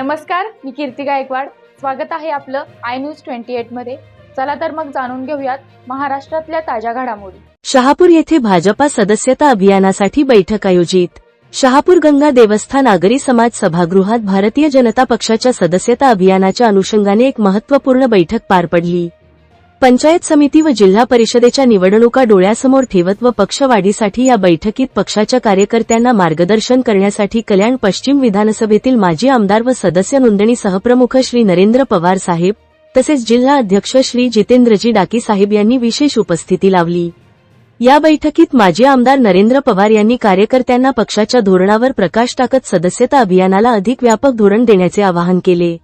नमस्कार मी कीर्ती गायकवाड. स्वागत आहे आपलं आय न्यूज ट्वेंटी एटमध्ये. चला तर मग जाणून घेऊयात महाराष्ट्रातल्या ताज्या घडामोडी. शहापूर येथे भाजपा सदस्यता अभियानासाठी बैठक आयोजित. शहापूर गंगा देवस्थान नागरी समाज सभागृहात भारतीय जनता पक्षाच्या सदस्यता अभियानाच्या अनुषंगाने एक महत्त्वपूर्ण बैठक पार पडली. पंचायत समिती व जिल्हा परिषदेच्या निवडणुका डोळ्यासमोर ठेवत व पक्षवाढीसाठी या बैठकीत पक्षाच्या कार्यकर्त्यांना मार्गदर्शन करण्यासाठी कल्याण पश्चिम विधानसभेतील माजी आमदार व सदस्य नोंदणी सहप्रमुख श्री नरेंद्र पवार साहेब तसेच जिल्हा अध्यक्ष श्री जितेंद्रजी डाकी साहेब यांनी विशेष उपस्थिती लावली. या बैठकीत माजी आमदार नरेंद्र पवार यांनी कार्यकर्त्यांना पक्षाच्या धोरणावर प्रकाश टाकत सदस्यता अभियानाला अधिक व्यापक धोरण देण्याचे आवाहन केले.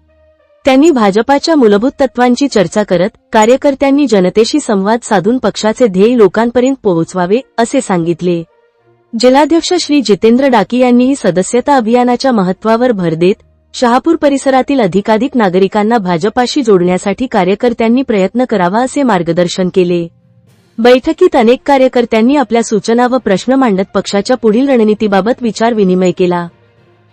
त्यांनी भाजपाच्या मूलभूत तत्वांची चर्चा करत कार्यकर्त्यांनी जनतेशी संवाद साधून पक्षाचे ध्येय लोकांपर्यंत पोहोचवावे असे सांगितले. जिल्हाध्यक्ष श्री जितेंद्र डाकी यांनीही सदस्यता अभियानाच्या महत्वावर भर देत शहापूर परिसरातील अधिकाधिक नागरिकांना भाजपाशी जोडण्यासाठी कार्यकर्त्यांनी प्रयत्न करावा असे मार्गदर्शन केले. बैठकीत अनेक कार्यकर्त्यांनी आपल्या सूचना व प्रश्न मांडत पक्षाच्या पुढील रणनीतीबाबत विचार विनिमय केला.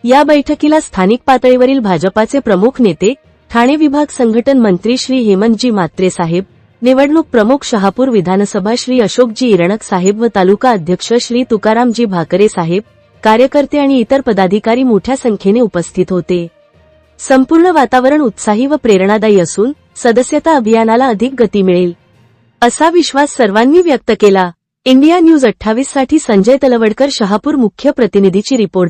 या बैठकीला स्थानिक पातळीवरील भाजपाचे प्रमुख नेते ठाणे विभाग संघटन मंत्री श्री हेमंतजी मात्रे साहेब निवडणूक प्रमुख शहापूर विधानसभा श्री अशोकजी इरणक साहेब व तालुका अध्यक्ष श्री तुकारामजी भाकरे साहेब कार्यकर्ते आणि इतर पदाधिकारी मोठ्या संख्येने उपस्थित होते. संपूर्ण वातावरण उत्साही व प्रेरणादायी असून सदस्यता अभियानाला अधिक गती मिळेल. असा विश्वास सर्वांनी व्यक्त केला. इंडिया न्यूज अठ्ठावीससाठी संजय तलवडकर शहापूर मुख्य प्रतिनिधीची रिपोर्ट.